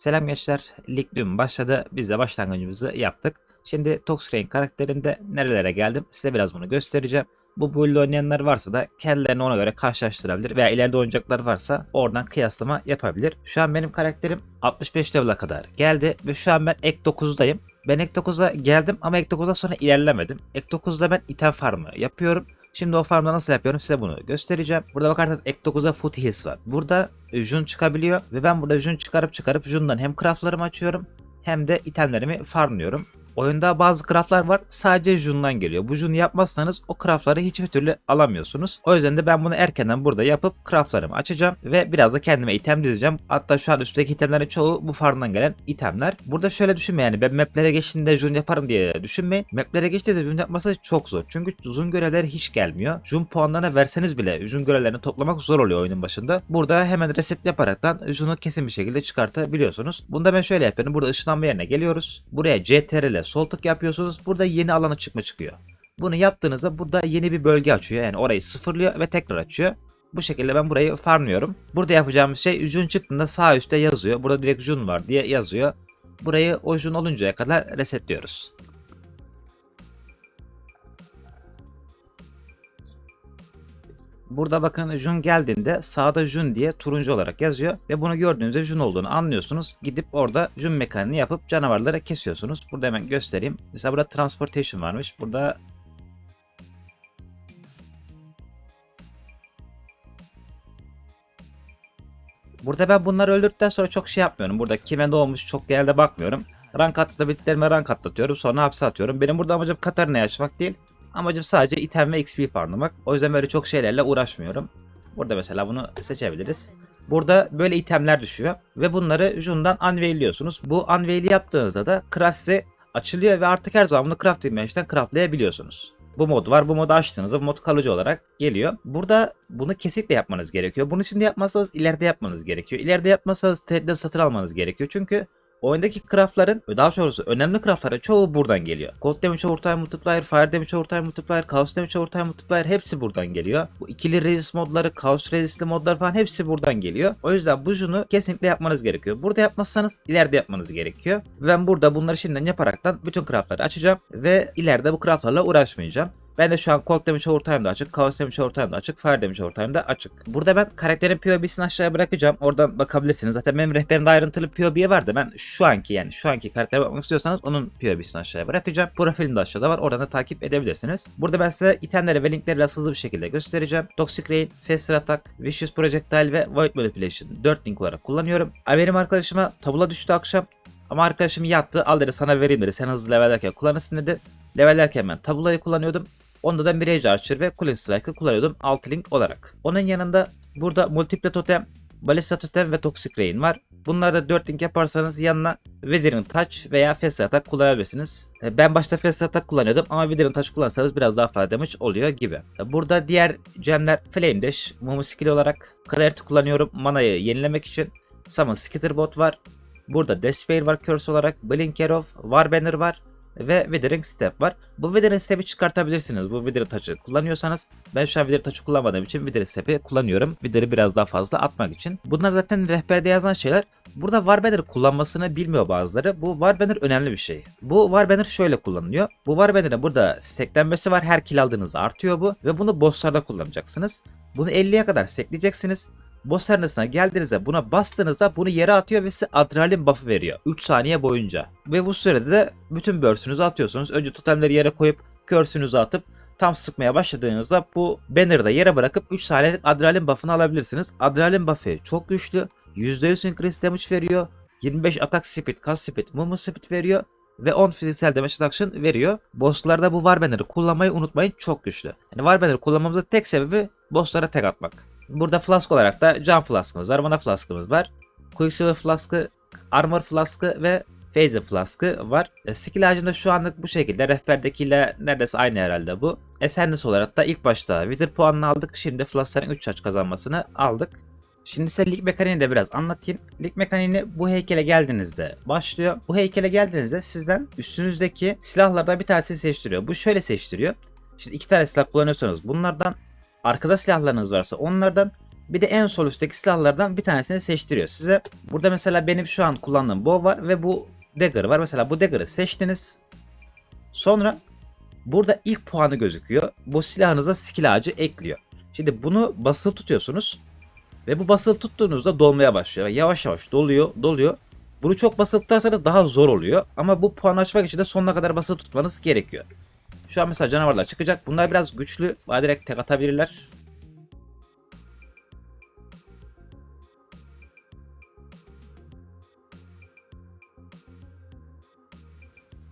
Selam gençler. Lig dün başladı. Biz de başlangıcımızı yaptık. Şimdi Toxcrain karakterinde nerelere geldim size biraz bunu göstereceğim. Bu build oynayanlar varsa da kendilerini ona göre karşılaştırabilir veya ileride oynayacaklar varsa oradan kıyaslama yapabilir. Şu an benim karakterim 65 level'a kadar geldi ve şu an ben ek 9'dayım. Ben ek 9'a geldim ama ek 9'dan sonra ilerlemedim. Ek 9'da ben item farmı yapıyorum. Şimdi o farmda nasıl yapıyorum size bunu göstereceğim. Burada bakarsanız ek 9'a foot hills var. Burada Jun çıkabiliyor ve ben burada Jun çıkarıp çıkarıp Jun'dan hem craftlarımı açıyorum hem de itemlerimi farmlıyorum. Oyunda bazı craftlar var sadece Jun'dan geliyor. Bu Jun'u yapmazsanız o craftları hiçbir türlü alamıyorsunuz. O yüzden de ben bunu erkenden burada yapıp craftlarımı açacağım ve biraz da kendime item dizeceğim. Hatta şu an üstteki itemlerin çoğu bu farmdan gelen itemler. Burada şöyle düşünme yani ben maplere geçtiğinde Jun yaparım diye düşünmeyin. Maplere geçtiğinizde Jun yapması çok zor. Çünkü Jun görevleri hiç gelmiyor. Jun puanlarına verseniz bile Jun görevlerini toplamak zor oluyor oyunun başında. Burada hemen reset yaparaktan Jun'u kesin bir şekilde çıkartabiliyorsunuz. Bunda ben şöyle yapıyorum. Burada ışınlanma yerine geliyoruz. Buraya CTRL ile sol tık yapıyorsunuz. Burada yeni alana çıkma çıkıyor. Bunu yaptığınızda burada yeni bir bölge açıyor. Yani orayı sıfırlıyor ve tekrar açıyor. Bu şekilde ben burayı farmlıyorum. Burada yapacağımız şey Jun çıktığında sağ üstte yazıyor. Burada direkt Jun var diye yazıyor. Burayı o Jun oluncaya kadar resetliyoruz. Burada bakın Jun geldiğinde sağda Jun diye turuncu olarak yazıyor ve bunu gördüğünüzde Jun olduğunu anlıyorsunuz. Gidip orada Jun mekaniğini yapıp canavarları kesiyorsunuz. Burada hemen göstereyim. Mesela burada transportation varmış. Burada Burada ben bunları öldürdükten sonra çok şey yapmıyorum. Burada kime ne olmuş çok genelde bakmıyorum. Rank atlatabildiklerime rank atlatıyorum. Sonra hapse atıyorum. Benim burada amacım Katarina'yı açmak değil. Amacım sadece item ve XP farmlamak. O yüzden böyle çok şeylerle uğraşmıyorum. Burada mesela bunu seçebiliriz. Burada böyle itemler düşüyor. Ve bunları Jun'dan unveil'liyorsunuz. Bu unveil'i yaptığınızda da craft size açılıyor ve artık her zaman bunu crafting bench'ten craftlayabiliyorsunuz. Bu mod var. Bu modu açtığınızda bu mod kalıcı olarak geliyor. Burada bunu kesinlikle yapmanız gerekiyor. Bunu şimdi yapmazsanız ileride yapmanız gerekiyor. İleride yapmazsanız trade'den satın almanız gerekiyor. Çünkü oyundaki craftların, daha doğrusu önemli craftların çoğu buradan geliyor. Cold Damage Overtime Multiplier, Fire Damage Overtime Multiplier, Chaos Damage Overtime Multiplier hepsi buradan geliyor. Bu ikili resist modları, Chaos Resist'li modlar falan hepsi buradan geliyor. O yüzden bu şunu kesinlikle yapmanız gerekiyor. Burada yapmazsanız ileride yapmanız gerekiyor. Ben burada bunları şimdiden yaparaktan bütün craftları açacağım ve ileride bu craftlarla uğraşmayacağım. Ben de şu an Cold Damage Overtime'da açık, Chaos Damage Overtime'da açık, Fire Damage Overtime'da açık. Burada ben karakterin POB'sini aşağıya bırakacağım. Oradan bakabilirsiniz. Zaten benim rehberimde ayrıntılı POB'ye var da ben şu anki yani şu anki karaktere bakmak istiyorsanız onun POB'sini aşağıya bırakacağım. Profilim de aşağıda var. Oradan da takip edebilirsiniz. Burada ben size itemleri ve linkleri biraz hızlı bir şekilde göstereceğim. Toxic Rain, Faster Attack, Vicious Projectile ve Void Manipulation 4 link olarak kullanıyorum. Benim arkadaşıma tabula düştü akşam. Ama arkadaşım yattı. Al dedi sana vereyim dedi. Sen hızlı levellerken kullanırsın dedi. Levellerken ben tabulayı kullanıyordum. Onda da Mirage Archer ve Cooling Strike'ı kullanıyordum alt link olarak. Onun yanında burada Multiple Totem, Ballista Totem ve Toxic Rain var. Bunları da 4 link yaparsanız yanına Withering Touch veya Fast Attack kullanabilirsiniz. E, Ben başta Fast Attack kullanıyordum ama Withering Touch kullanırsanız biraz daha fazla damage oluyor gibi. E, Burada diğer gemler Flame Dash, Mumu Skill olarak Clarity kullanıyorum manayı yenilemek için. Summon Skitterbot var. Burada Despair var curse olarak. Blink Arrow, Warbanner var ve Withering Step var. Bu Withering Step'i çıkartabilirsiniz. Bu Withering Touch'ı kullanıyorsanız. Ben şu an Withering Touch'ı kullanmadığım için Withering Step'i kullanıyorum. Wither'ı biraz daha fazla atmak için. Bunlar zaten rehberde yazan şeyler. Burada Warbanner kullanmasını bilmiyor bazıları. Bu Warbanner önemli bir şey. Bu Warbanner şöyle kullanılıyor. Bu Warbanner'ın burada stacklenmesi var. Her kill aldığınızda artıyor bu. Ve bunu bosslarda kullanacaksınız. Bunu 50'ye kadar stackleyeceksiniz. Boss geldiğinizde buna bastığınızda bunu yere atıyor ve size adrenalin buff'ı veriyor. 3 saniye boyunca. Ve bu sürede de bütün burst'ünüzü atıyorsunuz. Önce totemleri yere koyup curse'ünüzü atıp tam sıkmaya başladığınızda bu banner'ı da yere bırakıp 3 saniyelik adrenalin buff'ını alabilirsiniz. Adrenalin buff'ı çok güçlü. %100 increase damage veriyor. 25 attack speed, cast speed, movement speed veriyor ve 10 fiziksel damage reduction veriyor. Bosslarda bu Warbanner'ı kullanmayı unutmayın çok güçlü. Yani Warbanner'ı kullanmamızın tek sebebi bosslara tek atmak. Burada flask olarak da Jump Flask'ımız var, Mana Flask'ımız var. Quicksilver Flask'ı, Armor Flask'ı ve Phaser Flask'ı var. E, Skill ağacında şu anlık bu şekilde. Rehberdekiyle neredeyse aynı herhalde bu. Esenlis olarak da ilk başta Wither puanını aldık. Şimdi Flask'ların 3 charge kazanmasını aldık. Şimdi size lig mekaniğini de biraz anlatayım. Lig mekaniğini bu heykele geldiğinizde başlıyor. Bu heykele geldiğinizde sizden üstünüzdeki silahlardan bir tanesini seçtiriyor. Bu şöyle seçtiriyor. Şimdi iki tane silah kullanıyorsanız bunlardan arkada silahlarınız varsa onlardan Bir de en sol üstteki silahlardan bir tanesini seçtiriyor size. Burada mesela benim şu an kullandığım bow var ve bu dagger var. Mesela bu dagger'ı seçtiniz. Sonra burada ilk puanı gözüküyor. Bu silahınıza skill ağacı ekliyor. Şimdi bunu basılı tutuyorsunuz. Ve bu basılı tuttuğunuzda dolmaya başlıyor. Yavaş yavaş doluyor, doluyor. Bunu çok basılı tutarsanız daha zor oluyor. Ama bu puanı açmak için de sonuna kadar basılı tutmanız gerekiyor. Şu an mesela canavarlar çıkacak. Bunlar biraz güçlü. Bana direkt tek atabilirler.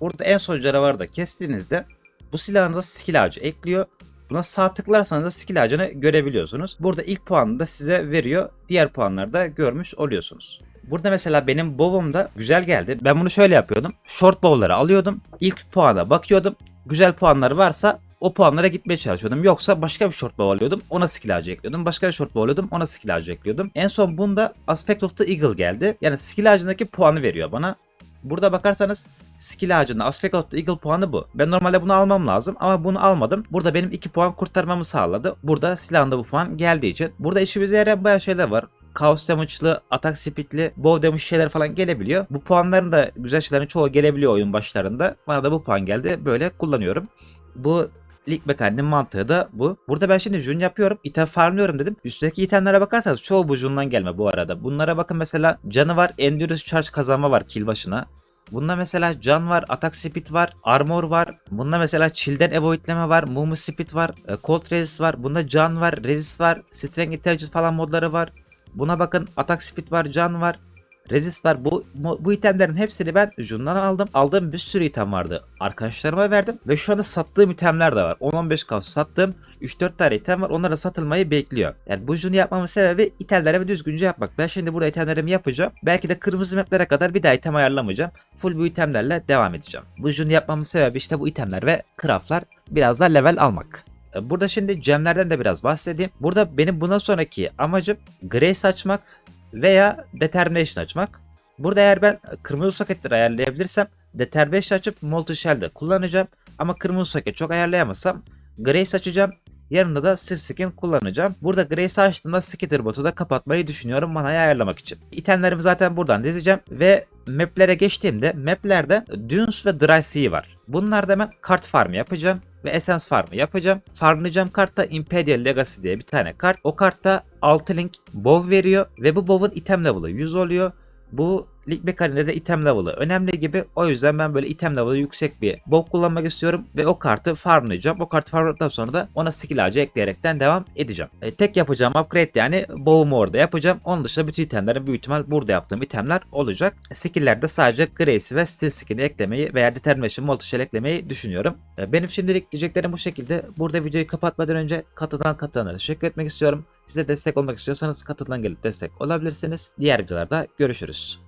Burada en son canavarı da kestiğinizde bu silahınıza skill ağacı ekliyor. Buna sağ tıklarsanız da skill ağacını görebiliyorsunuz. Burada ilk puanını da size veriyor. Diğer puanları da görmüş oluyorsunuz. Burada mesela benim bow'um da güzel geldi. Ben bunu şöyle yapıyordum. Short bow'ları alıyordum. İlk puana bakıyordum. Güzel puanları varsa o puanlara gitmeye çalışıyordum. Yoksa başka bir short bow alıyordum. Ona skill ağacı ekliyordum. Başka bir short bow alıyordum. Ona skill ağacı ekliyordum. En son bunda Aspect of the Eagle geldi. Yani skill ağacındaki puanı veriyor bana. Burada bakarsanız skill ağacında Aspect of the Eagle puanı bu. Ben normalde bunu almam lazım ama bunu almadım. Burada benim 2 puan kurtarmamı sağladı. Burada silahında bu puan geldiği için. Burada işimize yarayan bayağı şeyler var. Chaos damage'lı, atak speed'li, bow damage şeyler falan gelebiliyor. Bu puanların da güzel şeylerin çoğu gelebiliyor oyun başlarında. Bana da bu puan geldi. Böyle kullanıyorum. Bu lig mekaniğinin mantığı da bu. Burada ben şimdi jun yapıyorum. item farmlıyorum dedim. Üstteki itemlere bakarsanız çoğu bu jundan gelme bu arada. Bunlara bakın mesela canı var. Endurance charge kazanma var kill başına. Bunda mesela can var, atak speed var, armor var. Bunda mesela chill'den avoidleme var, movement speed var, e, cold resist var. Bunda can var, resist var, strength intelligence falan modları var. Buna bakın atak speed var, can var. Resist var. Bu, bu, itemlerin hepsini ben Jun'dan aldım. Aldığım bir sürü item vardı. Arkadaşlarıma verdim. Ve şu anda sattığım itemler de var. 10-15 kaos sattığım 3-4 tane item var. Onlar da satılmayı bekliyor. Yani bu Jun'u yapmamın sebebi itemlerimi düzgünce yapmak. Ben şimdi burada itemlerimi yapacağım. Belki de kırmızı maplere kadar bir daha item ayarlamayacağım. Full bu itemlerle devam edeceğim. Bu Jun'u yapmamın sebebi işte bu itemler ve craftlar biraz daha level almak. E, Burada şimdi gemlerden de biraz bahsedeyim. Burada benim bundan sonraki amacım Grace açmak veya Determination açmak. Burada eğer ben kırmızı soketleri ayarlayabilirsem Determination açıp Molten Shell'de kullanacağım. Ama kırmızı soket çok ayarlayamazsam Grace açacağım. Yanında da Steel Skin kullanacağım. Burada Grace açtığımda Skitter botu da kapatmayı düşünüyorum manayı ayarlamak için. İtemlerimi zaten buradan dizeceğim ve maplere geçtiğimde maplerde Dunes ve Dry Sea var. Bunlarda hemen kart farmı yapacağım ve Essence farmı yapacağım. Farmlayacağım kartta Imperial Legacy diye bir tane kart. O kartta 6 link bow veriyor ve bu bow'un item level'ı 100 oluyor. Bu lig mekaniğinde de item level'ı önemli gibi. O yüzden ben böyle item level'ı yüksek bir bow kullanmak istiyorum ve o kartı farmlayacağım. O kartı farmladıktan sonra da ona skill ağacı ekleyerekten devam edeceğim. E, tek yapacağım upgrade yani bow'umu orada yapacağım. Onun dışında bütün itemlerin büyük ihtimal burada yaptığım itemler olacak. Skill'lerde sadece Grace ve Steel Skin'i eklemeyi veya Determination Multishell eklemeyi düşünüyorum. E, benim şimdilik diyeceklerim bu şekilde. Burada videoyu kapatmadan önce katılan katılanlara teşekkür etmek istiyorum. Size destek olmak istiyorsanız katılan gelip destek olabilirsiniz. Diğer videolarda görüşürüz.